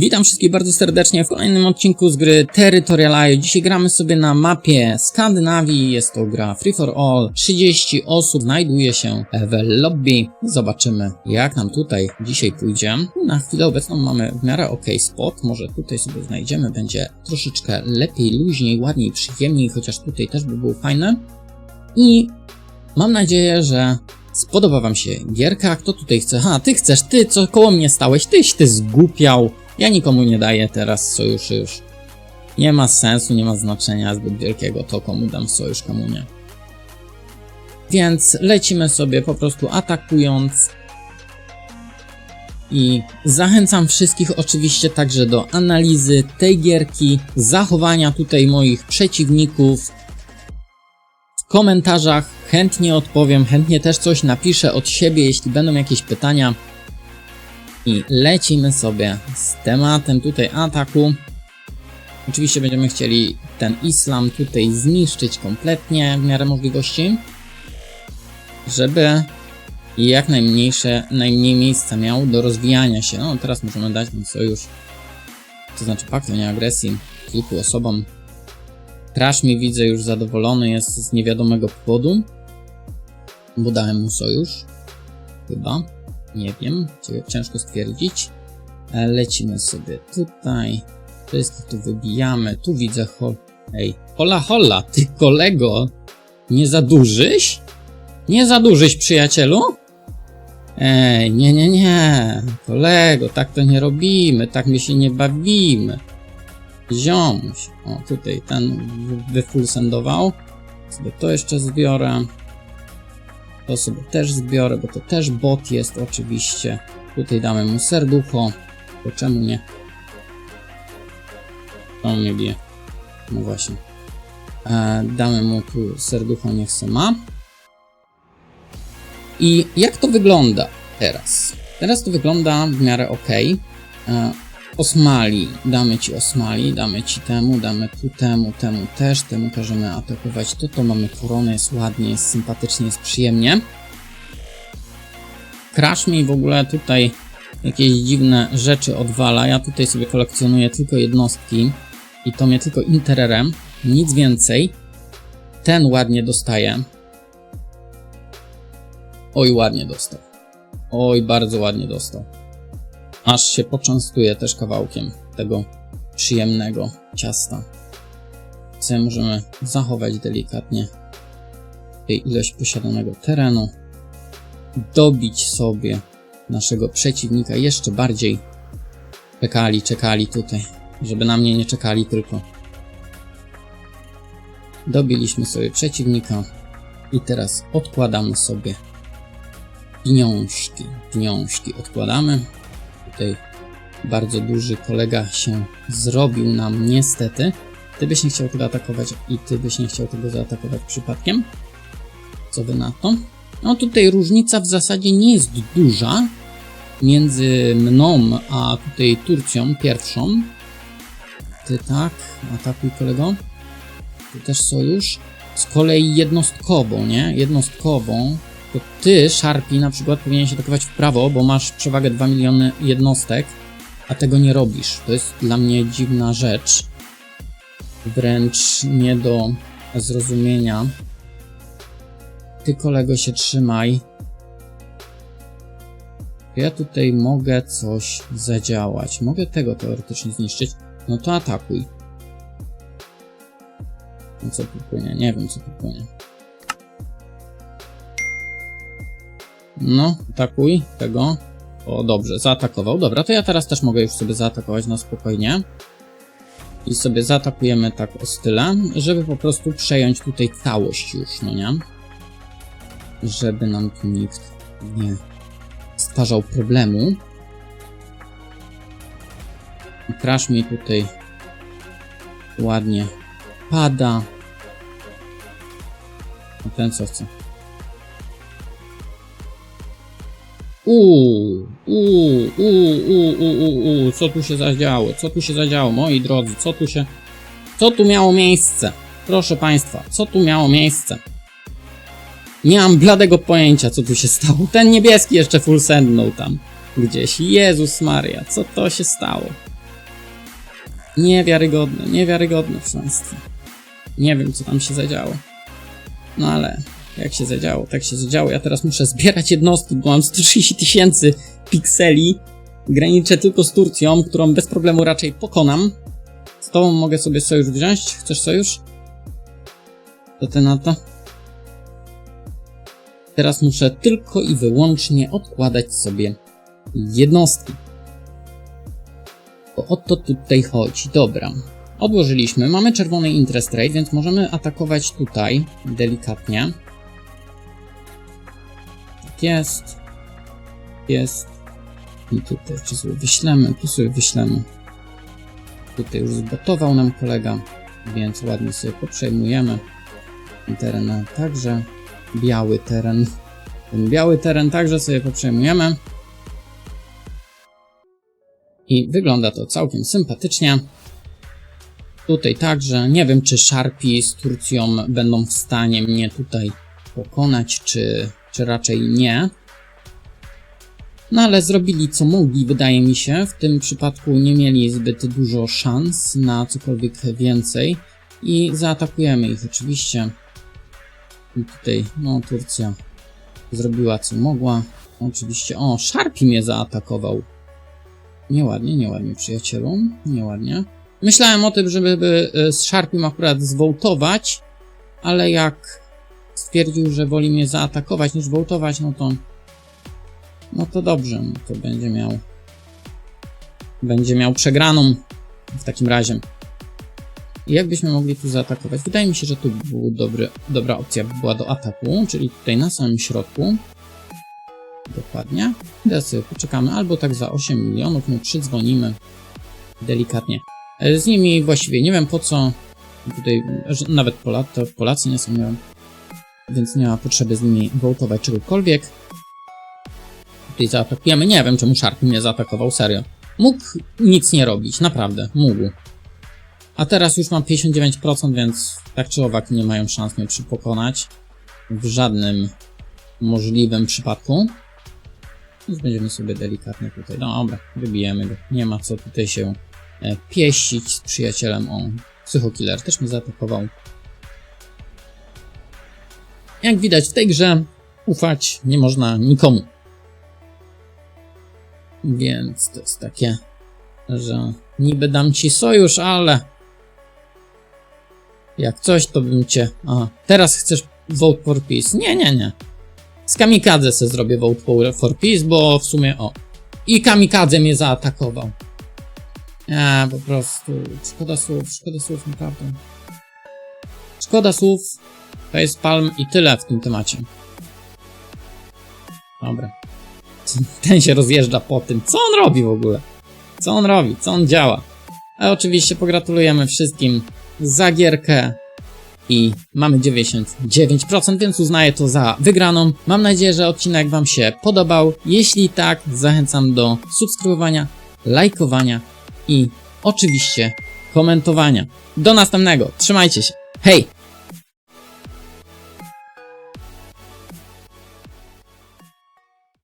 Witam wszystkich bardzo serdecznie w kolejnym odcinku z gry Territorial IO. Dzisiaj gramy sobie na mapie Skandynawii. Jest to gra Free for All. 30 osób znajduje się w lobby. Zobaczymy jak nam tutaj dzisiaj pójdzie. Na chwilę obecną mamy w miarę ok spot. Może tutaj sobie znajdziemy. Będzie troszeczkę lepiej, luźniej, ładniej, przyjemniej. Chociaż tutaj też by było fajne. I mam nadzieję, że spodoba wam się gierka. Kto tutaj chce? Ha, ty chcesz, ty co koło mnie stałeś, tyś ty zgłupiał. Ja nikomu nie daję teraz sojuszy już. Nie ma sensu, nie ma znaczenia zbyt wielkiego to komu dam sojusz, komu nie. Więc lecimy sobie po prostu atakując. I zachęcam wszystkich oczywiście także do analizy tej gierki, zachowania tutaj moich przeciwników. W komentarzach chętnie odpowiem, chętnie też coś napiszę od siebie, jeśli będą jakieś pytania. I lecimy sobie z tematem tutaj ataku. Oczywiście będziemy chcieli ten islam tutaj zniszczyć kompletnie w miarę możliwości, żeby jak najmniejsze, najmniej miejsca miał do rozwijania się. No teraz możemy dać mu sojusz, to znaczy pakt o nieagresji kilku osobom. Crash mi widzę już zadowolony jest z niewiadomego powodu, bo dałem mu sojusz, chyba. Nie wiem, ciężko stwierdzić. Lecimy sobie tutaj. Wszystkich tu wybijamy. Tu widzę hol... Ej, hola hola, ty kolego! Nie zadłużyś? Nie zadłużyś, przyjacielu? Ej, nie, nie, nie. Kolego, tak to nie robimy, tak my się nie bawimy. Ziomuś. O, tutaj ten wyfulsendował. Sobie to jeszcze zbiorę. To sobie też zbiorę, bo to też bot jest oczywiście. Tutaj damy mu serducho. To czemu nie? To mnie bije. No właśnie. E, damy mu tu serducho, niech se ma. I jak to wygląda teraz? Teraz to wygląda w miarę ok. E, Osmali, damy ci osmali, damy ci temu, damy tu temu, temu też, temu każemy atakować to, to mamy koronę, jest ładnie, jest sympatycznie, jest przyjemnie. Crash mi w ogóle tutaj jakieś dziwne rzeczy odwala, ja tutaj sobie kolekcjonuję tylko jednostki i to mnie tylko intererem, nic więcej. Ten ładnie dostaje. Oj, ładnie dostał. Oj, bardzo ładnie dostał aż się poczęstuje też kawałkiem tego przyjemnego ciasta. Co możemy zachować delikatnie tej ilość posiadanego terenu, dobić sobie naszego przeciwnika jeszcze bardziej. Czekali, czekali tutaj, żeby na mnie nie czekali tylko. Dobiliśmy sobie przeciwnika i teraz odkładamy sobie pieniążki. Pieniążki odkładamy tutaj bardzo duży kolega się zrobił nam niestety. Ty byś nie chciał tego atakować i ty byś nie chciał tego zaatakować przypadkiem? Co wy na to? No tutaj różnica w zasadzie nie jest duża między mną a tutaj Turcją pierwszą. Ty tak, atakuj kolego. Tu też sojusz. Z kolei jednostkową, nie? Jednostkową to ty, Sharpie, na przykład powinien się atakować w prawo, bo masz przewagę 2 miliony jednostek, a tego nie robisz. To jest dla mnie dziwna rzecz. Wręcz nie do zrozumienia. Ty, kolego, się trzymaj. Ja tutaj mogę coś zadziałać. Mogę tego teoretycznie zniszczyć. No to atakuj. No co tu płynie? Nie wiem, co tu płynie. No, atakuj tego. O, dobrze, zaatakował. Dobra, to ja teraz też mogę już sobie zaatakować na spokojnie. I sobie zaatakujemy tak o style, żeby po prostu przejąć tutaj całość już, no nie? Żeby nam tu nikt nie stwarzał problemu. Crash mi tutaj ładnie pada. A ten co chce? Uuu, uuu, uuu, uuu, uuu, co tu się zadziało? Co tu się zadziało, moi drodzy? Co tu się... Co tu miało miejsce? Proszę Państwa, co tu miało miejsce? Nie mam bladego pojęcia, co tu się stało. Ten niebieski jeszcze full sendnął tam gdzieś. Jezus Maria, co to się stało? Niewiarygodne, niewiarygodne w państwie. Nie wiem, co tam się zadziało. No ale jak się zadziało, tak się zadziało. Ja teraz muszę zbierać jednostki, bo mam 130 tysięcy pikseli. Graniczę tylko z Turcją, którą bez problemu raczej pokonam. Z tobą mogę sobie sojusz wziąć. Chcesz sojusz? To ty na to? Teraz muszę tylko i wyłącznie odkładać sobie jednostki. Bo o to tutaj chodzi. Dobra. Odłożyliśmy. Mamy czerwony interest rate, więc możemy atakować tutaj delikatnie. Jest. Jest. I tutaj czy sobie wyślemy, tu sobie wyślemy. Tutaj już zgotował nam kolega, więc ładnie sobie poprzejmujemy. Ten teren także. Biały teren. Ten biały teren także sobie poprzejmujemy. I wygląda to całkiem sympatycznie. Tutaj także. Nie wiem, czy Sharpie z Turcją będą w stanie mnie tutaj pokonać, czy, czy raczej nie. No ale zrobili co mogli, wydaje mi się. W tym przypadku nie mieli zbyt dużo szans na cokolwiek więcej. I zaatakujemy ich oczywiście. I tutaj, no, Turcja zrobiła co mogła. Oczywiście, o, Sharpie mnie zaatakował. Nieładnie, nieładnie, przyjacielu. Nieładnie. Myślałem o tym, żeby by, e, z Sharpiem akurat zwołtować, ale jak stwierdził, że woli mnie zaatakować niż wołtować, no to no to dobrze, no to będzie miał będzie miał przegraną w takim razie. Jak byśmy mogli tu zaatakować? Wydaje mi się, że tu był dobry, dobra opcja by była do ataku, czyli tutaj na samym środku. Dokładnie. Teraz sobie poczekamy, albo tak za 8 milionów, no przydzwonimy delikatnie. E, Z nimi właściwie nie wiem po co. Tutaj nawet Pola, to Polacy nie są, nie wiem. Więc nie ma potrzeby z nimi wołtować czegokolwiek. Tutaj zaatakujemy. Nie wiem, czemu Sharp mnie zaatakował, serio. Mógł nic nie robić, naprawdę, mógł. A teraz już mam 59%, więc tak czy owak nie mają szans mnie przypokonać. W żadnym możliwym przypadku. Więc będziemy sobie delikatnie tutaj. Dobra, wybijemy go. Nie ma co tutaj się e, pieścić z przyjacielem. O, Psychokiller też mnie zaatakował. Jak widać w tej grze, ufać nie można nikomu. Więc to jest takie, że niby dam ci sojusz, ale jak coś, to bym cię... Aha, teraz chcesz vote for peace. Nie, nie, nie. Z kamikadze se zrobię vote for- peace, bo w sumie o. I kamikadze mnie zaatakował. Nie, po prostu. Szkoda słów, szkoda słów, naprawdę. Szkoda słów. To jest palm i tyle w tym temacie. Dobra. Ten się rozjeżdża po tym. Co on robi w ogóle? Co on robi? Co on działa? A oczywiście pogratulujemy wszystkim za gierkę i mamy 99%, więc uznaję to za wygraną. Mam nadzieję, że odcinek Wam się podobał. Jeśli tak, zachęcam do subskrybowania, lajkowania i oczywiście komentowania. Do następnego. Trzymajcie się. Hej!